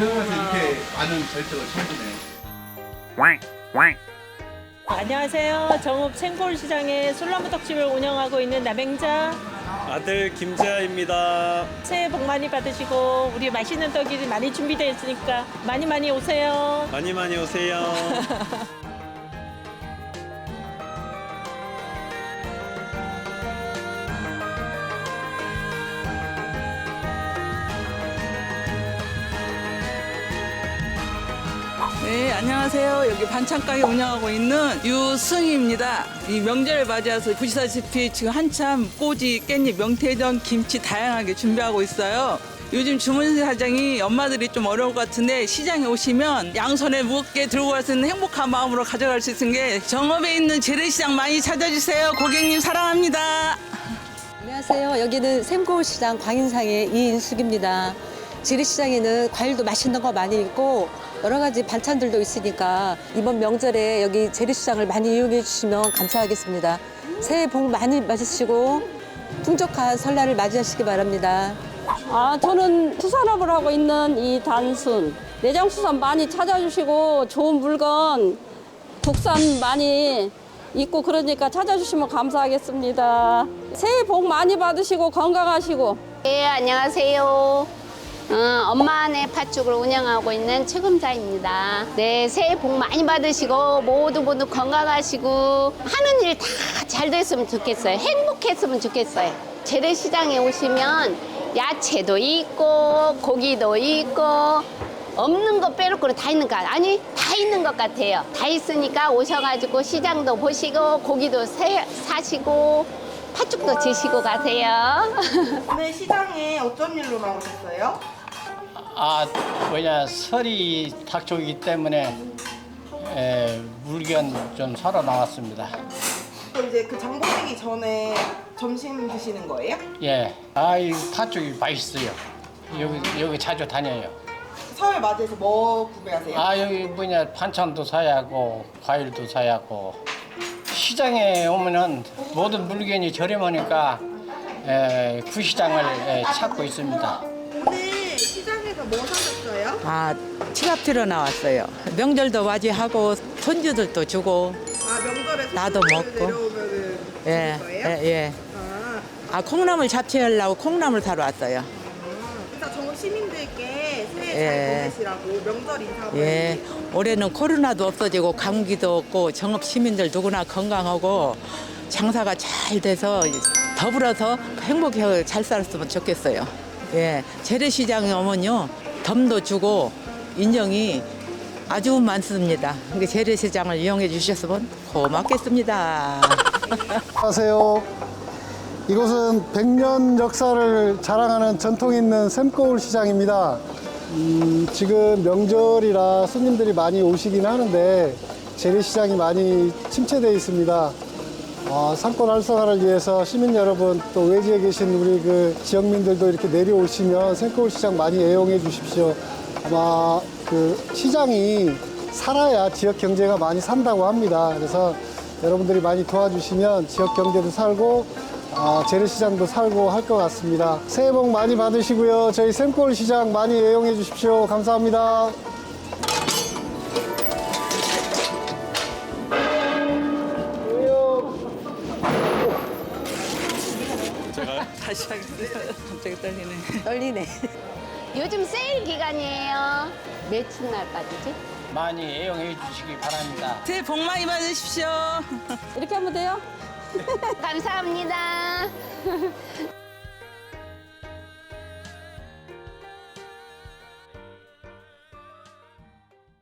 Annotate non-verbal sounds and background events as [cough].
절대로 청구네. 안녕하세요. 정읍 생골시장의 술나무떡집을 운영하고 있는 남행자. 아들 김재하입니다. 새해 복 많이 받으시고 우리 맛있는 떡이 많이 준비되어 있으니까 많이 많이 오세요. 많이 많이 오세요. [laughs] 네, 안녕하세요. 여기 반찬가게 운영하고 있는 유승희입니다. 이 명절을 맞이해서 보시다시피 지금 한참 꼬지, 깻잎, 명태전, 김치 다양하게 준비하고 있어요. 요즘 주문 사장이 엄마들이 좀 어려울 것 같은데 시장에 오시면 양손에 무겁게 들고 갈 수 있는 행복한 마음으로 가져갈 수 있는 게 정읍에 있는 재래시장 많이 찾아주세요. 고객님 사랑합니다. 안녕하세요. 여기는 샘고울시장 광인상의 이인숙입니다. 지리시장에는 과일도 맛있는 거 많이 있고 여러 가지 반찬들도 있으니까 이번 명절에 여기 재래시장을 많이 이용해 주시면 감사하겠습니다. 새해 복 많이 받으시고 풍족한 설날을 맞이하시기 바랍니다. 아, 저는 수산업을 하고 있는 이 단순. 내장수산 많이 찾아주시고 좋은 물건 국산 많이 있고 그러니까 찾아주시면 감사하겠습니다. 새해 복 많이 받으시고 건강하시고 네, 안녕하세요. 어, 엄마네 팥죽을 운영하고 있는 최금자입니다. 네, 새해 복 많이 받으시고 모두 모두 건강하시고 하는 일 다 잘 됐으면 좋겠어요. 행복했으면 좋겠어요. 재래시장에 오시면 야채도 있고 고기도 있고 없는 거 빼놓고는 다 있는 것 같- 아니 다 있는 것 같아요. 다 있으니까 오셔가지고 시장도 보시고 고기도 세- 사시고 팥죽도 드시고 가세요. [laughs] 오늘 시장에 어쩐 일로 나오셨어요? 아 뭐냐 설이 닥쳐오기 때문에 에, 물건 좀 사러 나왔습니다. 또 이제 그 장 보시기 전에 점심 드시는 거예요? 예, 아이 팥죽이 맛있어요. 여기 여기 자주 다녀요. 설 맞이해서 뭐 구매하세요? 아 여기 뭐냐 반찬도 사야 하고 과일도 사야 하고 시장에 오면은 모든 물건이 저렴하니까 에, 그 시장을 에, 찾고 있습니다. 오늘 뭐 사셨어요? 아, 치갑티로 나왔어요. 명절도 맞이하고 손주들도 주고, 아 명절에 나도 손님들 먹고. 내려오면은 예, 거예요? 예, 예. 아, 아, 콩나물 잡채하려고 콩나물 사러 왔어요. 시민들께 새해 예. 잘 보내시라고 명절 인사 예. 올해는 코로나도 없어지고 감기도 없고 정읍 시민들 누구나 건강하고 장사가 잘 돼서 더불어서 행복하게 잘 살았으면 좋겠어요. 예. 재래시장에 오면요. 덤도 주고 인정이 아주 많습니다. 재래시장을 이용해 주셨으면 고맙겠습니다. 안녕하세요. 이곳은 100년 역사를 자랑하는 전통 있는 샘거울 시장입니다. 음, 지금 명절이라 손님들이 많이 오시긴 하는데 재래시장이 많이 침체되어 있습니다. 어, 상권 활성화를 위해서 시민 여러분 또 외지에 계신 우리 그 지역민들도 이렇게 내려오시면 샘거울 시장 많이 애용해 주십시오. 아마 그 시장이 살아야 지역 경제가 많이 산다고 합니다. 그래서 여러분들이 많이 도와주시면 지역 경제도 살고 아, 재래시장도 살고 할 것 같습니다. 새해 복 많이 받으시고요. 저희 샘골 시장 많이 애용해 주십시오. 감사합니다. 다시 하겠습니다. 갑자기 떨리네. 떨리네. 요즘 세일 기간이에요. 며칠 날까지지? 많이 애용해 주시기 바랍니다. 새해 복 많이 받으십시오. 이렇게 하면 돼요? [laughs] 감사합니다. [laughs]